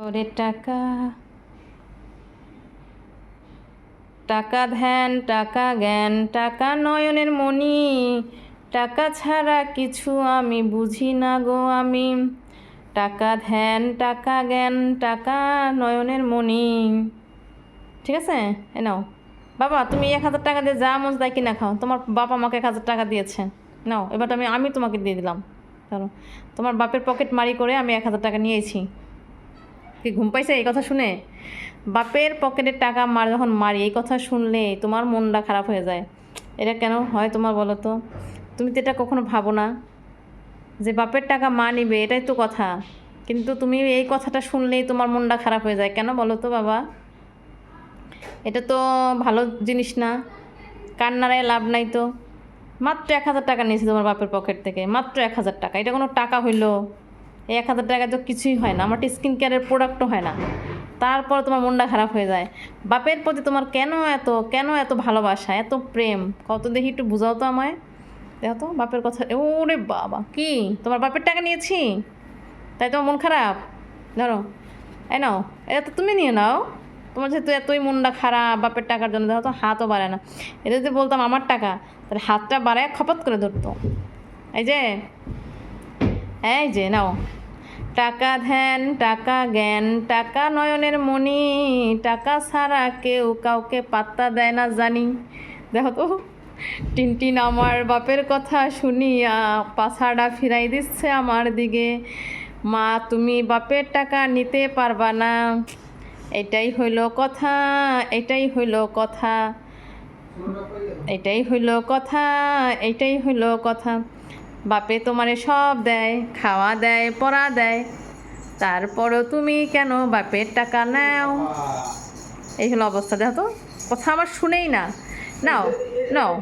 ওরে টাকা। টাকা ধ্যান, টাকা জ্ঞান, টাকা নয়নের মণি। টাকা ছাড়া কিছু আমি বুঝি না গো আমি। টাকা ধ্যান, টাকা জ্ঞান, টাকা নয়নের মণি। ঠিক আছে? এ নাও। বাবা, তুমি এক হাজার টাকা দিয়ে যা মজ দেয় কিনা খাও। তোমার বাবা আমাকে এক হাজার টাকা দিয়েছে। নাও, এবার আমি আমি তোমাকে দিয়ে দিলাম। ধরো, তোমার বাপের পকেট মারি করে আমি এক হাজার টাকা নিয়েছি। কি ঘুম পাইছে এই কথা শুনে? বাপের পকেটের টাকা মার যখন মারি, এই কথা শুনলে তোমার মনটা খারাপ হয়ে যায়। এটা কেন হয় তোমার বলো তো? তুমি তো এটা কখনো ভাবো না যে বাপের টাকা মা নিবে, এটাই তো কথা। কিন্তু তুমি এই কথাটা শুনলেই তোমার মনটা খারাপ হয়ে যায়। কেন বলো তো বাবা? এটা তো ভালো জিনিস না। কান্নারায় লাভ নাই তো? মাত্র এক হাজার টাকা নিয়েছে তোমার বাপের পকেট থেকে। মাত্র এক হাজার টাকা। এটা কোনো টাকা হইল। এক হাজার টাকা তো কিছুই হয় না। আমার স্কিন কেয়ারের প্রোডাক্টও হয় না। তারপর তোমার মনটা খারাপ হয়ে যায়। বাপের প্রতি তোমার কেন এত কেন এত ভালোবাসা, এত প্রেম? কত দেখি একটু বুঝাও তো আমায়। দেখো তো, বাপের কথা। ওরে বাবা, কি? তোমার বাপের টাকা নিয়েছি? তাই তোমার মন খারাপ? ধরো। এই নাও, এটা তো তুমি নিয়ে নাও। তোমার যেহেতু এতই মনটা খারাপ, বাপের টাকার জন্য, দেখো তো হাতও বাড়ে না। এটা যদি বলতাম আমার টাকা, তাহলে হাতটা বাড়ায় খপত করে ধরতো। এই যে এই যে, নাও। টাকা ধ্যান, টাকা জ্ঞান, টাকা নয়নের মণি, টাকা ছাড়া কেউ কাউকে পাত্তা দেয় না জানি। দেখো তো, টিনটিন আমার বাপের কথা শুনিয়া পাছাড়া ফিরাই দিচ্ছে আমার দিকে। মা, তুমি বাপের টাকা নিতে পারবা না। এটাই হইল কথা, এটাই হইল কথা। এটাই হইল কথা, এটাই হইল কথা। বাপে তোমারে সব দেয়, খাওয়া দেয়, পড়া দেয়। তারপরও তুমি কেন বাপের টাকা নাও? এই হলো অবস্থা, দেখো কথা আমার শুনেই না। নাও নাও।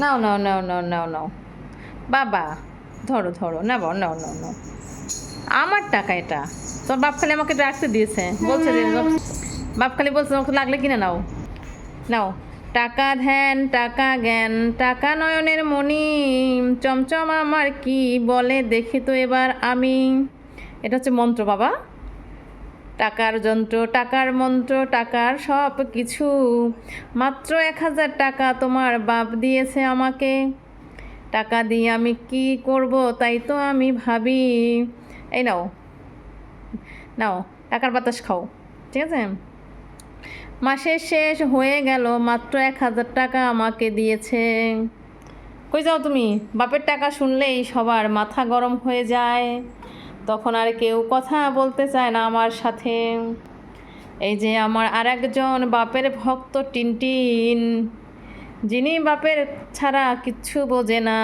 নাও নাও নাও নাও নাও নাও। বাবা, ধরো ধরো নেব নাও নাও নাও। আমার টাকা এটা। তোর বাপ খালি আমাকে রাখতে দিয়েছে। বলছে বাপ খালি বলছে, আমাকে লাগলে কিনে নাও। নাও। টাকা ধ্যান, টাকা জ্ঞান, টাকা নয়নের মণি চমচম আমার কি বলে দেখি তো এবার আমি। এটা হচ্ছে মন্ত্র বাবা। টাকার যন্ত্র, টাকার মন্ত্র, টাকার সব কিছু। মাত্র এক হাজার টাকা তোমার বাপ দিয়েছে আমাকে। টাকা দিয়ে আমি কি করব তাই তো আমি ভাবি। এই নাও নাও, টাকার বাতাস খাও, ঠিক আছে? মাসের শেষ হয়ে গেল, মাত্র এক হাজার টাকা আমাকে দিয়েছে। কই যাও তুমি? বাপের টাকা শুনলেই সবার মাথা গরম হয়ে যায়। তখন আর কেউ কথা বলতে চায় না আমার সাথে। এই যে আমার আর একজন বাপের ভক্ত টিনটিন, যিনি বাপের ছাড়া কিচ্ছু বোঝে না।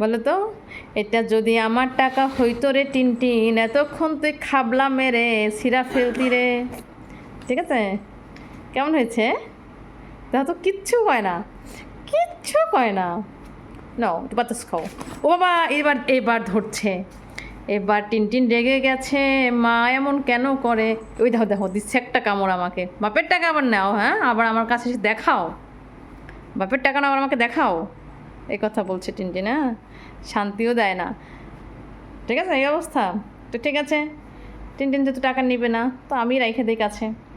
বলো তো এটা যদি আমার টাকা হইতো রে টিনটিন, এতক্ষণ তুই খাবলা মেরে সিরা ফেলতি রে। ঠিক আছে? কেমন হয়েছে? তা তো কিচ্ছু কয় না। কিচ্ছু কয় না। নাও বাতাস খাও। ও বাবা, এবার এবার ধরছে। এবার টিনটিন রেগে গেছে। মা এমন কেন করে? ওই দেখো দেখো, দিচ্ছে একটা কামড় আমাকে। বাপের টাকা আবার নাও হ্যাঁ? আবার আমার কাছে দেখাও। বাপের টাকা না আবার আমাকে দেখাও। এই কথা বলছে টিনটিন হ্যাঁ? শান্তিও দেয় না। ঠিক আছে, এই অবস্থা? তো ঠিক আছে। টিনটিন যেহেতু টাকা নিবে না, তো আমি রাইখে দিই কাছে।